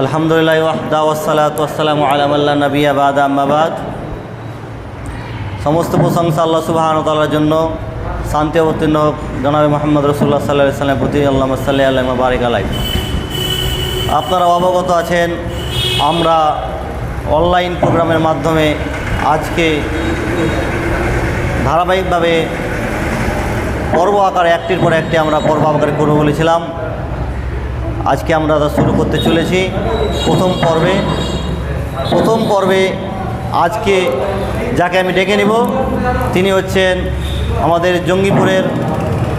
আলহামদুলিল্লাহ ওয়াহদা ওয়াসালাত ওয়াসালাম আলামাল্লা নবিয়া বাদ আম্মাবাদ সমস্ত প্রশংসা আল্লাহ সুবাহান তাল্লার জন্য। শান্তি অবতীর্ণ হোক। জনাবে মোহাম্মদ রসুল্লাহ সাল্লাহ সাল্লামের প্রতি আল্লাহ সাল্লাহ আল্লাহ বারিক আলাই আপনারা অবগত আছেন, আমরা অনলাইন প্রোগ্রামের মাধ্যমে আজকে ধারাবাহিকভাবে পর্ব আকারে একটির পর একটি আমরা পর্ব আকারে করব বলেছিলাম। আজকে আমরা তা শুরু করতে চলেছি প্রথম পর্বে। প্রথম পর্বে আজকে যাকে আমি ডেকে নিব, তিনি হচ্ছেন আমাদের জঙ্গিপুরের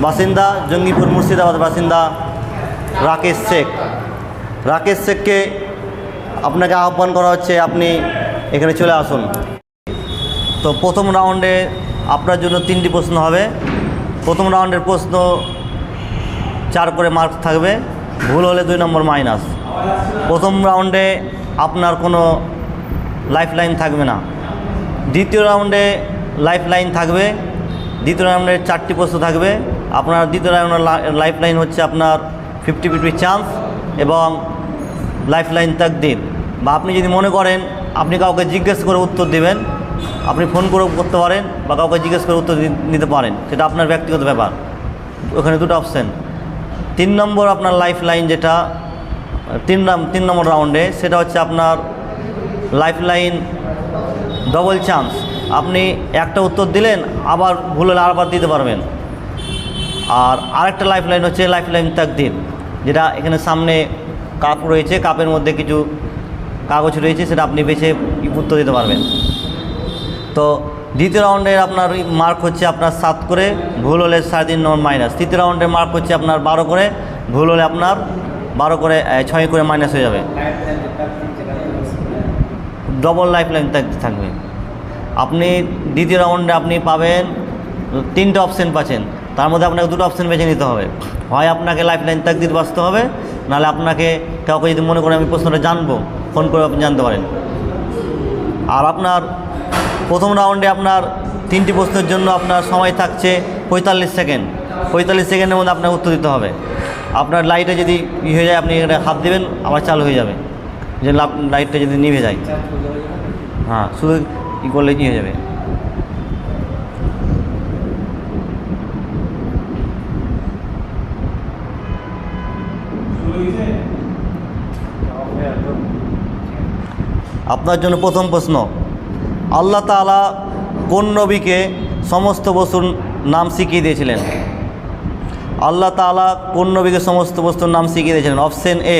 বাসিন্দা, জঙ্গিপুর মুর্শিদাবাদ বাসিন্দা রাকেশ শেখ। রাকেশ শেখকে আপনাকে আহ্বান করা হচ্ছে, আপনি এখানে চলে আসুন। তো প্রথম রাউন্ডে আপনার জন্য তিনটি প্রশ্ন হবে। প্রথম রাউন্ডের প্রশ্ন চার করে মার্কস থাকবে। ভুল হলে দুই নম্বর মাইনাস। প্রথম রাউন্ডে আপনার কোনো লাইফ লাইন থাকবে না। দ্বিতীয় রাউন্ডে লাইফ লাইন থাকবে। দ্বিতীয় রাউন্ডে চারটি প্রশ্ন থাকবে। আপনার দ্বিতীয় রাউন্ডের লাইফ লাইন হচ্ছে আপনার ফিফটি ফিফটি চান্স এবং লাইফ লাইন তাকদির। বা আপনি যদি মনে করেন আপনি কাউকে জিজ্ঞেস করে উত্তর দেবেন, আপনি ফোন করে করতে পারেন বা কাউকে জিজ্ঞেস করে উত্তর নিতে পারেন। সেটা আপনার ব্যক্তিগত ব্যাপার। ওখানে দুটো অপশান তিন নম্বর আপনার লাইফ লাইন যেটা, তিন তিন নম্বর রাউন্ডে সেটা হচ্ছে আপনার লাইফ লাইন ডবল চান্স আপনি একটা উত্তর দিলেন, আবার ভুল হলে আবার দিতে পারবেন। আর আরেকটা লাইফ লাইন হচ্ছে লাইফ লাইন তাকদির, যেটা এখানে সামনে কাপ রয়েছে কাপের মধ্যে কিছু কাগজ রয়েছে, সেটা আপনি বেছে উত্তর দিতে পারবেন। তো দ্বিতীয় রাউন্ডের আপনার মার্ক হচ্ছে আপনার সাত করে, ভুল হলে সাড়ে তিন নম্বর মাইনাস তৃতীয় রাউন্ডের মার্ক হচ্ছে আপনার বারো করে, ভুল হলে আপনার বারো করে ছয় করে মাইনাস হয়ে যাবে। ডবল লাইফ লাইন থাকবে। আপনি দ্বিতীয় রাউন্ডে আপনি পাবেন, তিনটে অপশান পাচ্ছেন। তার মধ্যে আপনাকে দুটো অপশান বেছে নিতে হবে। হয় আপনাকে লাইফ লাইন তাকদির বাঁচতে হবে, নাহলে আপনাকে কাউকে যদি মনে করে আমি প্রশ্নটা জানব, ফোন করে আপনি জানতে পারেন। আর আপনার প্রথম রাউন্ডে আপনার তিনটি প্রশ্নের জন্য আপনার সময় থাকছে পঁয়তাল্লিশ সেকেন্ড। পঁয়তাল্লিশ সেকেন্ডের মধ্যে আপনাকে উত্তর দিতে হবে। আপনার লাইটে যদি ই হয়ে যায়, আপনি এখানে হাত দেবেন, আবার চালু হয়ে যাবে। যে লাইটটা যদি নিভে যায়। হ্যাঁ শুধু ই করলে কি হয়ে যাবে। আপনার জন্য প্রথম প্রশ্ন। আল্লাহ তাআলা কোন নবীকে সমস্ত বস্তুর নাম শিখিয়ে দিয়েছিলেন? আল্লাহ তাআলা কোন নবীকে সমস্ত বস্তুর নাম শিখিয়ে দিয়েছিলেন? অপশন এ,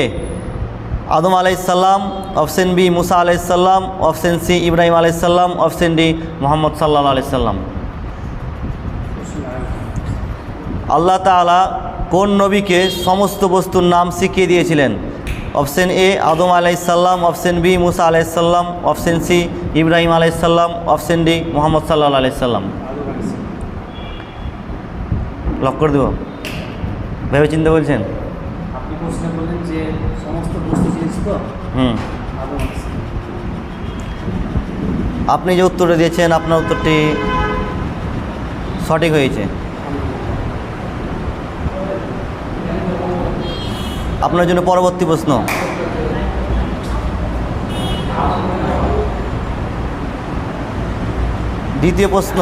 আদম আলাইসাল্লাম অপশন বি, মুসা আলাইসাল্লাম অপশন সি, ইব্রাহিম আলাইসাল্লাম অপশন ডি, মোহাম্মদ সাল্লাহ আলাইসাল্লাম আল্লাহ তাআলা কোন নবীকে সমস্ত বস্তুর নাম শিখিয়ে দিয়েছিলেন? অপশন এ আদম আলাইসাল্লাম অপশন বি মুসা আলাইসাল্লাম অপশন সি ইব্রাহিম আলাইসাল্লাম অপশন ডি মোহাম্মদ সাল্লাহ আলাইসাল্লাম লক করে দেব। ভেবে চিন্তা বলছেন? আপনি প্রশ্ন করলেন যে সমস্ত বস্তু জিনিস তো? হুম। আপনি যে উত্তরটা দিয়েছেন আপনার উত্তরটি সঠিক হয়েছে। আপনার জন্য পরবর্তী প্রশ্ন। দ্বিতীয় প্রশ্ন।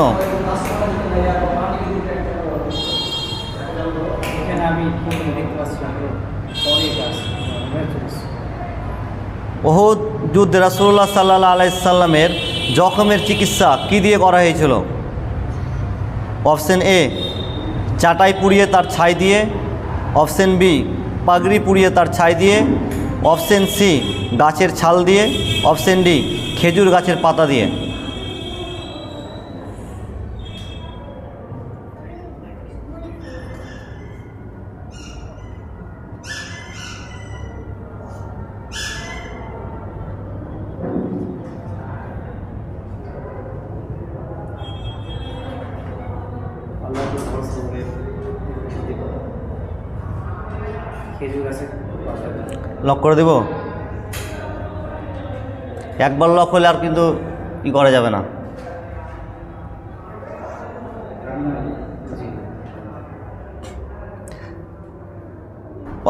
ওহুদ যুদ্ধে রাসুল্লাহ সাল্লাহ আলাইসাল্লামের জখমের চিকিৎসা কি দিয়ে করা হয়েছিল? অপশন এ চাটাই পুড়িয়ে তার ছাই দিয়ে। অপশন বি পাগড়ি পুড়িয়ে তার ছাই দিয়ে, অপশন সি, গাছের ছাল দিয়ে, অপশন ডি, খেজুর গাছের পাতা দিয়ে। করে দেব? একবার লক হলে আর কিন্তু ই করা যাবে না।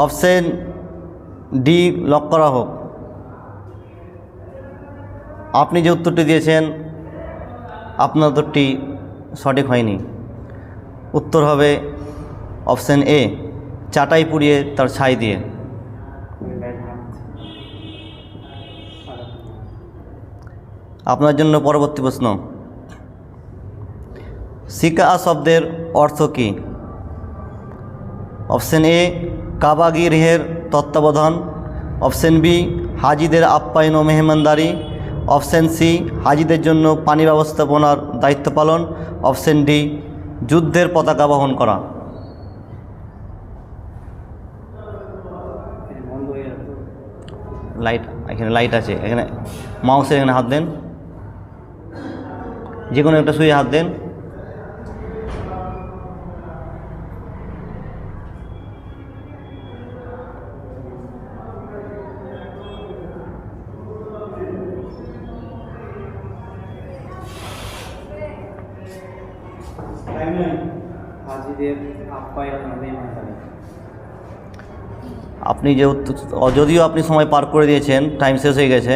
অপশন ডি লক করা হোক। আপনি যে উত্তরটি দিয়েছেন, আপনার উত্তরটি সঠিক হয়নি। উত্তর হবে অপশান এ চাটাই পুড়িয়ে তার ছাই দিয়ে। আপনার জন্য পরবর্তী প্রশ্ন। সিকা শব্দের অর্থ কী? অপশন এ কাবাগিরহের তত্ত্বাবধান। অপশন বি, হাজিদের আপ্যায়ন ও মেহমানদারি। অপশন সি, হাজিদের জন্য পানি ব্যবস্থাপনার দায়িত্ব পালন। অপশন ডি, যুদ্ধের পতাকা বহন করা। লাইট, এখানে লাইট আছে, এখানে মাউসের এখানে হাত দেন। যে কোনো একটা সুইয়ে হাত দেন। আপনি যে যদিও আপনি সময় পার করে দিয়েছেন টাইম শেষ হয়ে গেছে,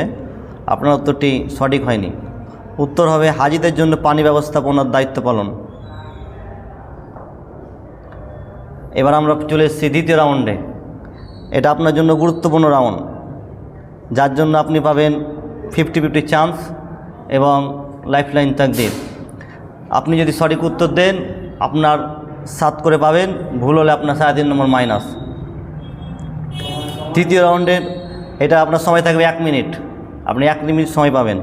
আপনার উত্তরটি সঠিক হয়নি। উত্তর হবে হাজিদের জন্য পানি ব্যবস্থাপনার দায়িত্ব পালন। এবার আমরা চলে এসেছি দ্বিতীয় রাউন্ডে। এটা আপনার জন্য গুরুত্বপূর্ণ রাউন্ড, যার জন্য আপনি পাবেন ফিফটি ফিফটি চান্স এবং লাইফ লাইন আপনি যদি সঠিক উত্তর দেন, আপনার সাত করে পাবেন, ভুল হলে আপনার সাড়ে তিন নম্বর মাইনাস। তৃতীয় রাউন্ডের এটা আপনার সময় থাকবে এক মিনিট, আপনি এক মিনিট সময় পাবেন।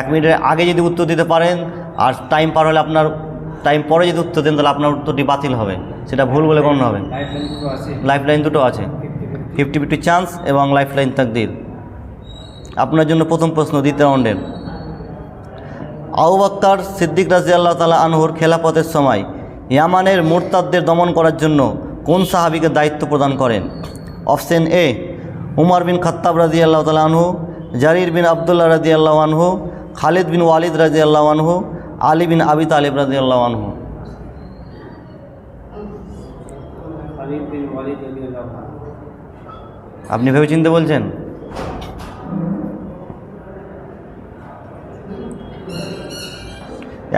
এক মিনিটের আগে যদি উত্তর দিতে পারেন, আর টাইম পার হলে আপনার টাইম পরে যদি উত্তর দেন, তাহলে আপনার উত্তরটি বাতিল হবে। সেটা ভুল বলে গণ্য হবে। লাইফ লাইন দুটো আছে। ফিফটি ফিফটি চান্স এবং লাইফ লাইন তাকদির। আপনার জন্য প্রথম প্রশ্ন, দ্বিতীয় রাউন্ডের আউবাক্কার সিদ্দিক রাজি আল্লাহ তালা আনহুর খেলাপথের সময় ইয়ামানের মোরতাদদের দমন করার জন্য কোন সাহাবিকে দায়িত্ব প্রদান করেন? অপশন এ, উমর বিন খত্তাব রাজি আল্লাহ তালা আনহু, জারির বিন আবদুল্লাহ রাজি আল্লাহ আনহু খালিদ বিন ওয়ালিদ রাজি আল্লাহ আনহু আলী বিন আবি তালিব রাজি আল্লাহ আনহু। খালিদ বিন ওয়ালিদ রাদিয়াল্লাহু আনহু। আপনি ভেবে চিনতে বলছেন?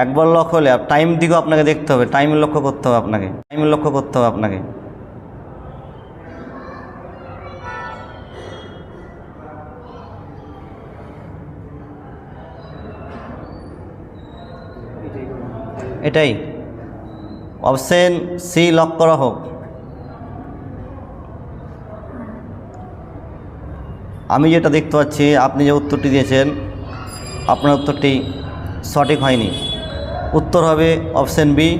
একবার লক্ষ্য হলে টাইম দিকেও আপনাকে দেখতে হবে টাইমের লক্ষ্য করতে হবে আপনাকে টাইমের লক্ষ্য করতে হবে আপনাকে। এটাই। অপশন সি লক করা হোক। আমি যেটা দেখতে পাচ্ছি, আপনি যে উত্তরটি দিয়েছেন, আপনার উত্তরটি সঠিক হয়নি। উত্তর হবে অপশন বি,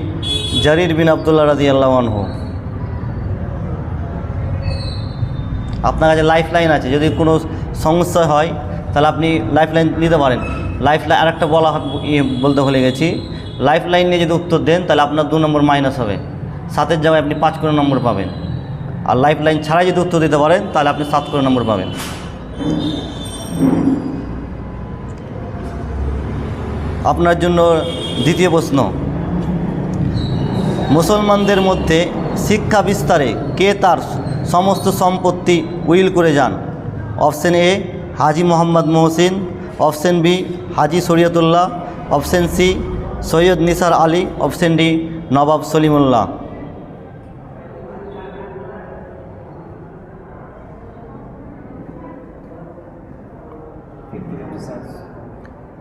জারির বিন আবদুল্লাহ রাজি আল্লাহ আনহু। আপনার কাছে লাইফ লাইন আছে। যদি কোনো সমস্যা হয়, তাহলে আপনি লাইফ লাইন নিতে পারেন। লাইফ লাইন আরেকটা বলা ইয়ে বলতে ভুলে গেছি। লাইফ লাইন নিয়ে যদি উত্তর দেন, তাহলে আপনার দু নম্বর মাইনাস হবে। সাতের জায়গায় আপনি পাঁচ করে নম্বর পাবেন। আর লাইফ লাইন ছাড়াই যদি উত্তর দিতে পারেন, তাহলে আপনি সাত করে নম্বর পাবেন। আপনার জন্য দ্বিতীয় প্রশ্ন। মুসলমানদের মধ্যে শিক্ষা বিস্তারে কে তার সমস্ত সম্পত্তি উইল করে যান? Option A, Haji Mohammad Mohsin, option B, Haji Shariatullah, option C Syed Nisar Ali, option D, Nawab Salimullah.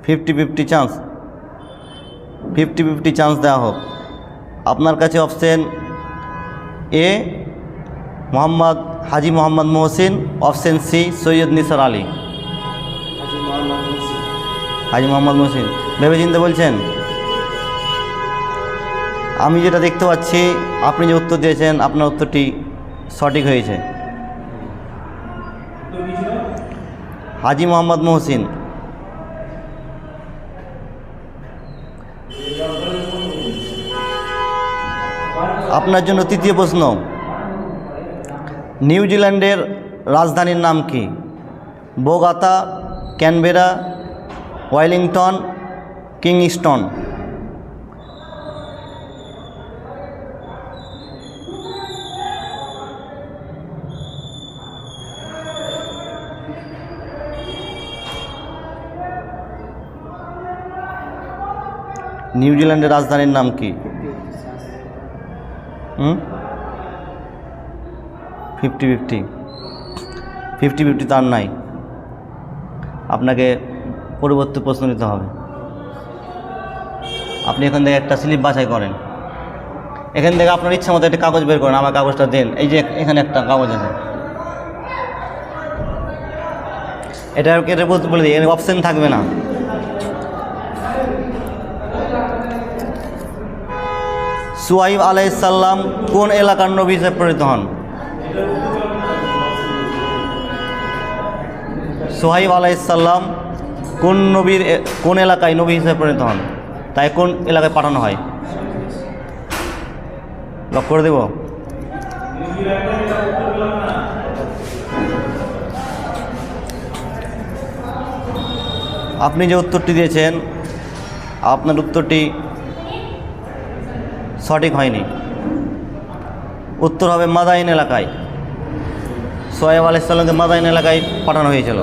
Fifty fifty chance. Fifty fifty chance দেওয়া হোক। আপনার কাছে option A, Mohammad Haji Mohammad Mohsin, option C, Syed Nisar Ali. Haji Mohammad মুসিদ Haji Mohammad Mohsin. ভেবে চিনতে বলছেন? আমি যেটা দেখতে পাচ্ছি, আপনি যে উত্তর দিয়েছেন, আপনার উত্তরটি সঠিক হয়েছে। হাজি মোহাম্মদ মহসিন। আপনার জন্য তৃতীয় প্রশ্ন। নিউজিল্যান্ডের রাজধানীর নাম কি? Bogota, Canberra Wellington Kingston. নিউজিল্যান্ডের রাজধানীর নাম কি? ফিফটি ফিফটি ফিফটি ফিফটি তার নাই। আপনাকে পরবর্তী প্রশ্ন নিতে হবে। আপনি এখান থেকে একটা স্লিপ বাছাই করেন। এখান থেকে আপনার ইচ্ছা মতো একটা কাগজ বের করেন, আমার কাগজটা দেন। এই যে এখানে একটা কাগজ আছে। এটা বলে দিই এখানে অপশন থাকবে না। সুয়াইব আলাইসাল্লাম কোন এলাকার নবী হিসেবে পরিণত হন? সোহাইব আলাইসাল্লাম কোন নবীর কোন এলাকায় নবী হিসেবে পরিণত হন? তাই কোন এলাকায় পাঠানো হয়? লক করে দেব। আপনি যে উত্তরটি দিয়েছেন, আপনার উত্তরটি সঠিক হয়নি। উত্তর হবে মাদাইন এলাকায়। সোয়েব আলাইসাল্লামকে মাদাইন এলাকায় পাঠানো হয়েছিল।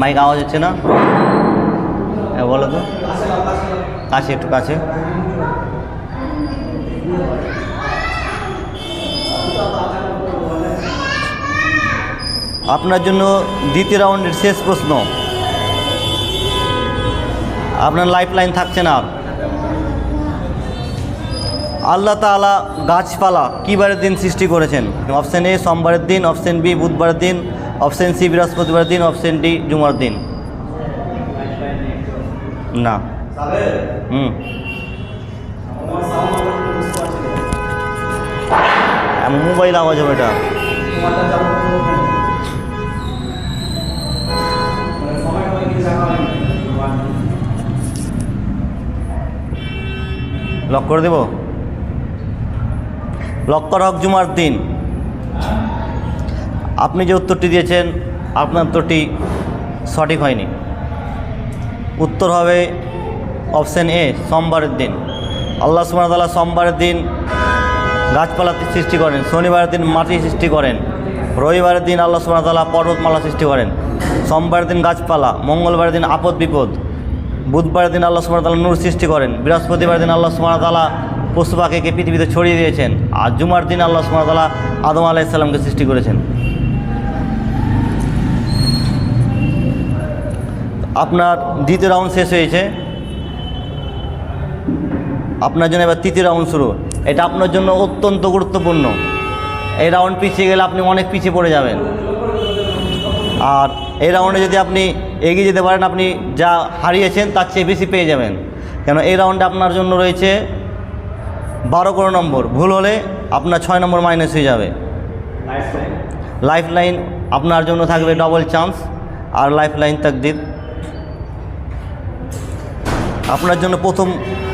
মাইক আওয়াজ হচ্ছে না? বলো তো। কাছে, একটু কাছে। আপনার জন্য দ্বিতীয় রাউন্ডের শেষ প্রশ্ন। আপনার লাইফ লাইন থাকছে না। আল্লাহ তাআলা গাছপালা কীবারের দিন সৃষ্টি করেছেন? অপশান এ সোমবারের দিন অপশান বি বুধবারের দিন অপশান সি বৃহস্পতিবারের দিন অপশান ডি জুমার দিন। না। হুম। মোবাইল আওয়াজ হবে এটা। লক করে দেব? লক করা হোক জুমার দিন। আপনি যে উত্তরটি দিয়েছেন, আপনার উত্তরটি সঠিক হয়নি। উত্তর হবে অপশান এ, সোমবারের দিন। আল্লাহ সুমতাল্লাহ সোমবারের দিন গাছপালা সৃষ্টি করেন। শনিবারের দিন মাটি সৃষ্টি করেন। রবিবারের দিন আল্লাহ সুমতাল্লাহ পর্বতমালা সৃষ্টি করেন। সোমবারের দিন গাছপালা মঙ্গলবারের দিন আপদ বিপদ। বুধবারের দিন আল্লাহ সুমতাল্লাহ নূর সৃষ্টি করেন। বৃহস্পতিবার দিন আল্লাহ সুমতাল্লাহ পশু পাখিকে পৃথিবীতে ছড়িয়ে দিয়েছেন। আর জুমার দিন আল্লাহ সুমতাল্লাহ আদম আলাইসাল্লামকে সৃষ্টি করেছেন। আপনার দ্বিতীয় রাউন্ড শেষ হয়েছে। আপনার জন্য এবার তৃতীয় রাউন্ড শুরু। এটা আপনার জন্য অত্যন্ত গুরুত্বপূর্ণ। এই রাউন্ড পিছিয়ে গেলে আপনি অনেক পিছিয়ে পড়ে যাবেন। আর এই রাউন্ডে যদি আপনি এগিয়ে যেতে পারেন, আপনি যা হারিয়েছেন তার চেয়ে বেশি পেয়ে যাবেন। কেন, এই রাউন্ডে আপনার জন্য রয়েছে বারো কোনো নম্বর। ভুল হলে আপনার ছয় নম্বর মাইনাস হয়ে যাবে। লাইফ লাইন আপনার জন্য থাকবে ডবল চান্স আর লাইফ লাইন তাকদির। আপনার জন্য প্রথম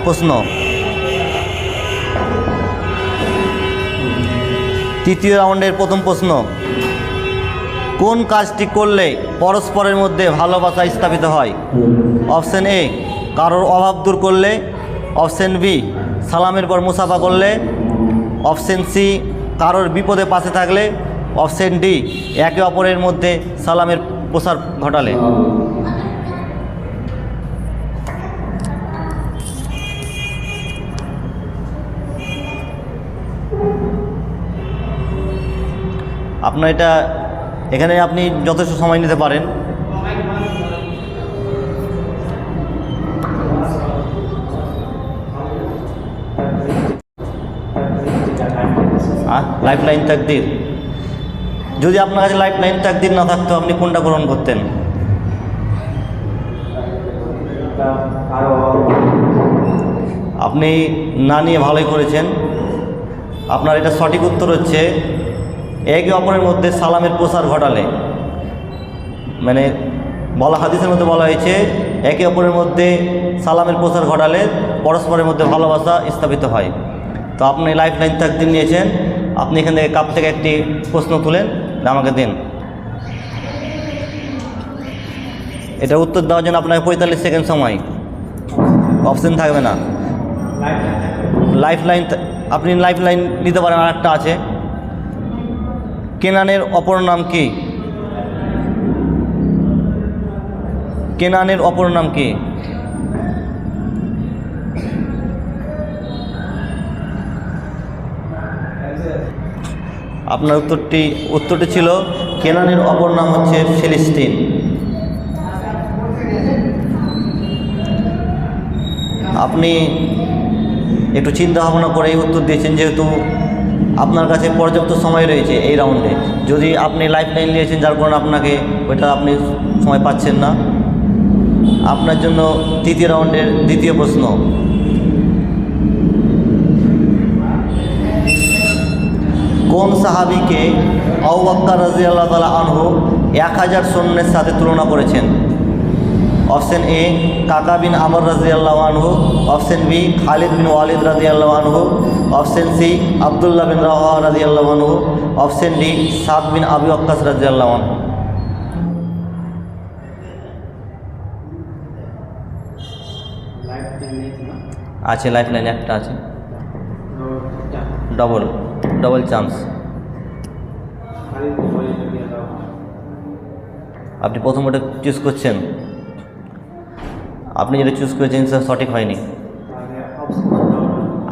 প্রশ্ন। তৃতীয় রাউন্ডের প্রথম প্রশ্ন। কোন কাজটি করলে পরস্পরের মধ্যে ভালোবাসা স্থাপিত হয়? অপশন এ, কারোর অভাব দূর করলে। অপশন বি, সালামের পর মুসাফা করলে। অপশন সি, কারোর বিপদে পাশে থাকলে। অপশন ডি, একে অপরের মধ্যে সালামের প্রসার ঘটালে। আপনার এটা এখানে আপনি যথেষ্ট সময় নিতে পারেন। লাইফ লাইন তাকদির। যদি আপনার কাছে লাইফ লাইন তাকদির না থাকতো, আপনি কোনটা গ্রহণ করতেন? আপনি না নিয়ে ভালোই করেছেন। আপনার এটা সঠিক উত্তর হচ্ছে একে অপরের মধ্যে সালামের প্রসার ঘটালে। মানে বলা হাদিসের মধ্যে বলা হয়েছে একে অপরের মধ্যে সালামের প্রসার ঘটালে পরস্পরের মধ্যে ভালোবাসা স্থাপিত হয়। তো আপনি লাইফ লাইন দিন নিয়েছেন আপনি এখান থেকে কাপ থেকে একটি প্রশ্ন তুলেন আমাকে দিন। এটা উত্তর দেওয়ার জন্য আপনাকে পঁয়তাল্লিশ সেকেন্ড সময়। অপশন থাকবে না। লাইফ লাইন আপনি লাইফ লাইন নিতে পারেন আর একটা আছে। কেনানের অপর নাম কি? কেনানের অপর নাম কি? আপনার উত্তরটি উত্তরটি ছিল, কেনানের অপর নাম হচ্ছে ফিলিস্তিন। আপনি একটু চিন্তা ভাবনা করেই উত্তর দিয়েছেন, যেহেতু আপনার কাছে পর্যাপ্ত সময় রয়েছে এই রাউন্ডে যদি আপনি লাইফ লাইন নিয়েছেন, যার কারণে আপনাকে ওইটা আপনি সময় পাচ্ছেন না। আপনার জন্য তৃতীয় রাউন্ডের দ্বিতীয় প্রশ্ন। কোন সাহাবিকে আউবাক্কার রাজি আল্লাহ তালা আনহু এক হাজার সৈন্যের সাথে তুলনা করেছেন? অপশন এ, কাকা বিন আমর রাজি আল্লাহ আনহু। Option B, Khalid bin Walid রাজি আল্লাহ আনহু। Option C, Abdullah bin Rawaha রাজি আল্লাহ আনহু। অপশন ডি, সাদ বিন আবি আক্কাস রাজি আল্লাহ আনহু। আছে, লাইফ লাইন একটা আছে। ডবল ডবল চান্স আপনি প্রথম ওটা চুজ করছেন। আপনি যেটা চুজ করেছেন সেটা সঠিক হয়নি।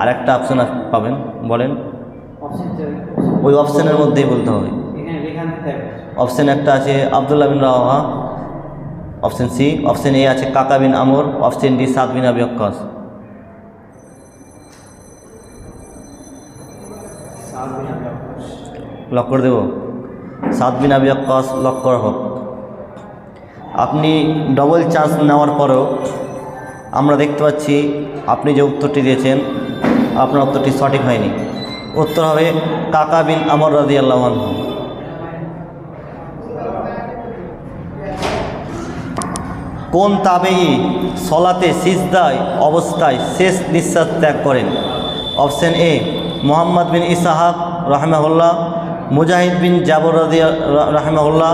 আর একটা অপশান পাবেন, বলেন। ওই অপশানের মধ্যেই বলতে হবে। অপশান একটা আছে Abdullah bin Rawaha option C option A আছে কাকা বিন আমর। অপশান ডি সাদ বিন আবি অক্কাস। লক করে দেব। সাত বিন আবি অক্কাস লক করা হোক। আপনি ডবল চার্জ নেওয়ার পরেও আমরা দেখতে পাচ্ছি আপনি যে উত্তরটি দিয়েছেন, আপনার উত্তরটি সঠিক হয়নি। উত্তর হবে কাকা বিন আমর রাজি আল্লাহ কোন তাবেই সলাতে সিজদায় অবস্থায় শেষ নিঃশ্বাস ত্যাগ করেন? Option A, Muhammad bin Ishaq রহমাহুল্লাহ, Mujahid bin Jabr রাদি রহমাহুল্লাহ,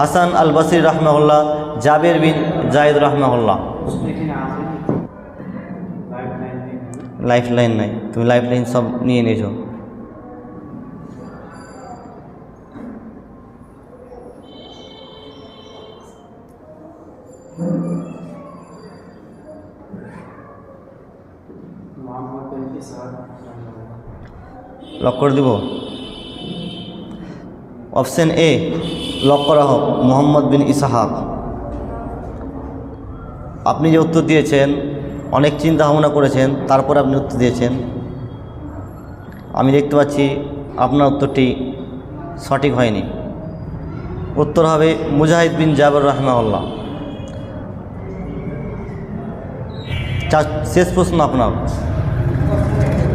হাসান আল বাসির রহমাহুল্লাহ জাবের বিন জায়দ আছে লাইফ লাইন নেই। তুমি লাইফ লাইন সব নিয়ে নিয়েছো। লক করে দিব। অপশন এ লক করা হোক। মোহাম্মদ বিন ইসাহাক। আপনি যে উত্তর দিয়েছেন, অনেক চিন্তা ভাবনা করেছেন, তারপর আপনি উত্তর দিয়েছেন। আমি দেখতে পাচ্ছি আপনার উত্তরটি সঠিক হয়নি। উত্তর হবে মুজাহিদ বিন জাবর রহমাউল্লাহ শেষ প্রশ্ন আপনার।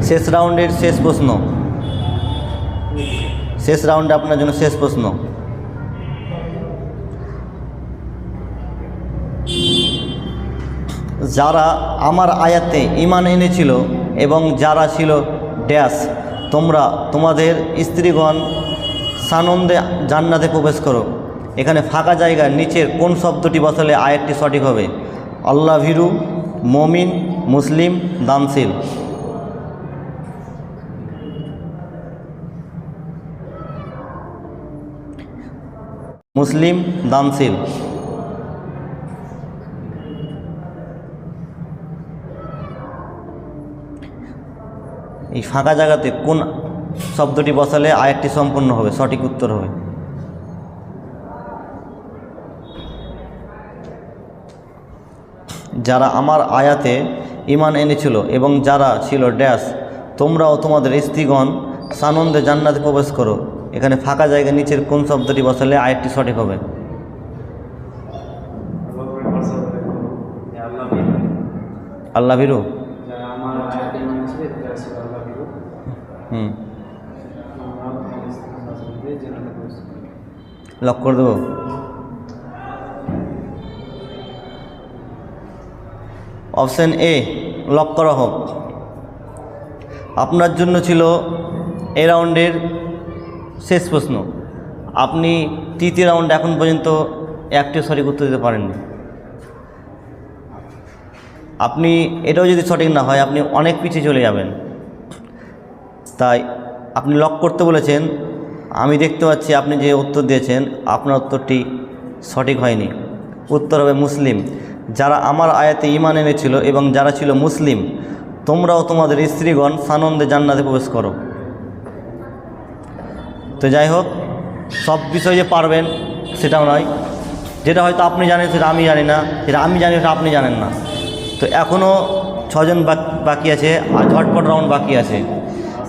শেষ রাউন্ডের শেষ প্রশ্ন। শেষ রাউন্ডে আপনার জন্য শেষ প্রশ্ন। যারা আমার আয়াতে ইমান এনেছিল এবং যারা ছিল ড্যাশ তোমরা তোমাদের স্ত্রীগণ সানন্দে জান্নাতে প্রবেশ করো। এখানে ফাঁকা জায়গার নিচের কোন শব্দটি বসালে আয়াতটি সঠিক হবে? আল্লাহ ভীরু মমিন, মুসলিম, দানশীল। মুসলিম, দানশীল। এই ফাঁকা জায়গাতে কোন শব্দটি বসালে আয়াতটি সম্পূর্ণ হবে সঠিক উত্তর হবে যারা আমার আয়াতে ইমান এনেছিল এবং যারা ছিল ড্যাশ তোমরাও তোমাদের স্ত্রীগণ সানন্দে জান্নাতে প্রবেশ করো এখানে ফাঁকা জায়গা নিচের কোন শব্দটি বসালে আয়াতটি সঠিক হবে আল্লাহ ভীরু লক করে দেবো? অপশান এ লক করা হোক। আপনার জন্য ছিল এ রাউন্ডের শেষ প্রশ্ন। আপনি তৃতীয় রাউন্ড এখন পর্যন্ত একটিও সঠিক উত্তর দিতে পারেননি। আপনি এটাও যদি সঠিক না হয়, আপনি অনেক পিছিয়ে চলে যাবেন। তাই আপনি লক করতে বলেছেন। আমি দেখতে পাচ্ছি আপনি যে উত্তর দিয়েছেন, আপনার উত্তরটি সঠিক হয়নি। উত্তর হবে মুসলিম। যারা আমার আয়াতে ইমান এনেছিল এবং যারা ছিল মুসলিম, তোমরাও তোমাদের স্ত্রীগণ সানন্দে জান্নাতে প্রবেশ করো। তো যাই হোক, সব বিষয় যে পারবেন সেটাও নয়। যেটা হয়তো আপনি জানেন সেটা আমি জানি না, যেটা আমি জানি সেটা আপনি জানেন না। তো এখনও ছজন বাকি আছে, আর ঝটপট রাউন্ড বাকি আছে।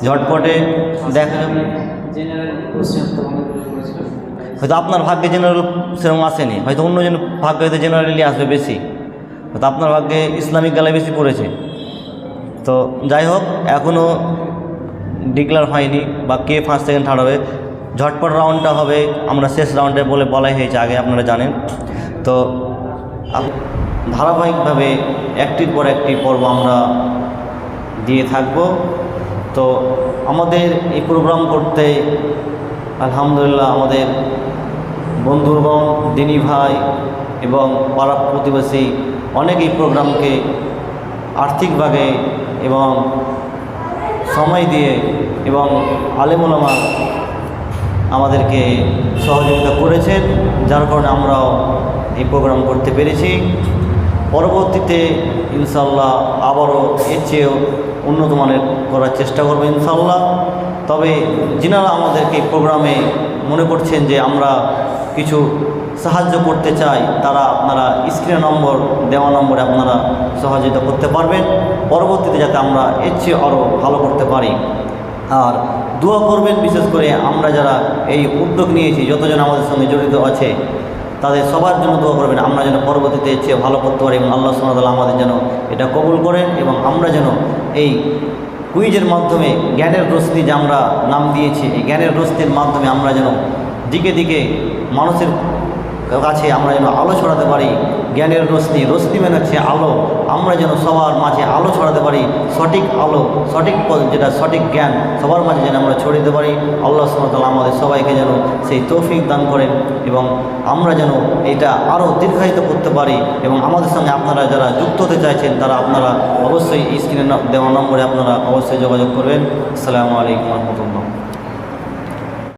ঝটপটে দেখা হয়তো আপনার ভাগ্যে জেনারেল সেরকম আসেনি হয়তো অন্যজন ভাগ্যে হয়তো জেনারেলি আসবে বেশি। হয়তো আপনার ভাগ্যে ইসলামিক গালে বেশি পড়েছে। তো যাই হোক এখনও ডিক্লার হয়নি বা কে ফার্স্ট সেকেন্ড থার্ড হবে। ঝটপট রাউন্ডটা হবে আমরা শেষ রাউন্ডে বলে বলাই হয়েছে আগে আপনারা জানেন। তো ধারাবাহিকভাবে একটির পর একটি পর্ব আমরা দিয়ে থাকব। তো আমাদের এই প্রোগ্রাম করতে আলহামদুলিল্লাহ আমাদের বন্ধুগণ, দিনী ভাই এবং পাড়া প্রতিবেশী অনেক এই প্রোগ্রামকে আর্থিকভাবে এবং সময় দিয়ে এবং আলেমুলামা আমাদেরকে সহযোগিতা করেছেন, যার কারণে আমরাও এই প্রোগ্রাম করতে পেরেছি। পরবর্তীতে ইনশাল্লাহ আবারও এর চেয়েও উন্নত মানের করার চেষ্টা করব ইনশাল্লাহ তবে যিনারা আমাদেরকে প্রোগ্রামে মনে করছেন যে আমরা কিছু সাহায্য করতে চাই, তারা আপনারা স্ক্রিনে নম্বর, দেওয়া নম্বরে আপনারা সহযোগিতা করতে পারবেন। পরবর্তীতে যাতে আমরা এর চেয়ে আরও ভালো করতে পারি। আর দোয়া করবেন বিশেষ করে আমরা যারা এই উদ্যোগ নিয়েছি, যতজন আমাদের সঙ্গে জড়িত আছে তাদের সবার জন্য দোয়া করবেন। আমরা যেন পরবর্তীতে চেয়ে ভালো করতে পারি এবং আল্লাহ সুমতাল্লাহ আমাদের যেন এটা কবুল করেন এবং আমরা যেন এই কুইজের মাধ্যমে জ্ঞানের রশ্মি যে আমরা নাম দিয়েছি, এই জ্ঞানের রশ্মির মাধ্যমে আমরা যেন দিকে দিকে মানুষের কাছে আমরা যেন আলো ছড়াতে পারি, জ্ঞানের রশ্মি রশ্মি মানে হচ্ছে আলো। আমরা যেন সবার মাঝে আলো ছড়াতে পারি, সঠিক আলো, সঠিক যেটা সঠিক জ্ঞান, সবার মাঝে যেন আমরা ছড়িয়ে দিতে পারি। আল্লাহ সুমতাল্লাহ আমাদের সবাইকে যেন সেই তৌফিক দান করেন এবং আমরা যেন এটা আরও দীর্ঘায়িত করতে পারি এবং আমাদের সঙ্গে আপনারা যারা যুক্ত হতে চাইছেন, তারা আপনারা অবশ্যই স্ক্রিনে দেওয়া নম্বরে আপনারা অবশ্যই যোগাযোগ করবেন। আসসালামু আলাইকুম রহমতুল্লাহ।